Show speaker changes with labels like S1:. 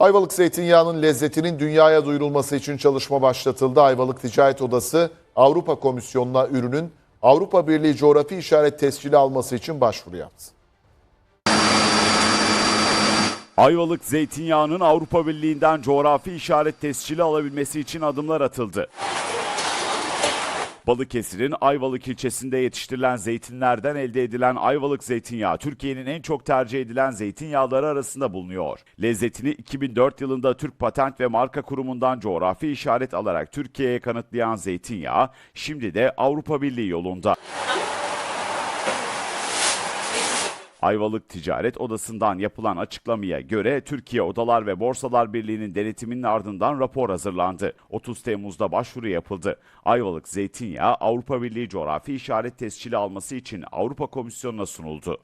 S1: Ayvalık zeytinyağının lezzetinin dünyaya duyurulması için çalışma başlatıldı. Ayvalık Ticaret Odası Avrupa Komisyonu'na ürünün Avrupa Birliği coğrafi işaret tescili alması için başvuru yaptı.
S2: Ayvalık zeytinyağının Avrupa Birliği'nden coğrafi işaret tescili alabilmesi için adımlar atıldı. Balıkesir'in Ayvalık ilçesinde yetiştirilen zeytinlerden elde edilen Ayvalık zeytinyağı Türkiye'nin en çok tercih edilen zeytinyağları arasında bulunuyor. Lezzetini 2004 yılında Türk Patent ve Marka Kurumu'ndan coğrafi işaret alarak Türkiye'ye kanıtlayan zeytinyağı şimdi de Avrupa Birliği yolunda. Ayvalık Ticaret Odası'ndan yapılan açıklamaya göre Türkiye Odalar ve Borsalar Birliği'nin denetiminin ardından rapor hazırlandı. 30 Temmuz'da başvuru yapıldı. Ayvalık zeytinyağı Avrupa Birliği coğrafi işaret tescili alması için Avrupa Komisyonu'na sunuldu.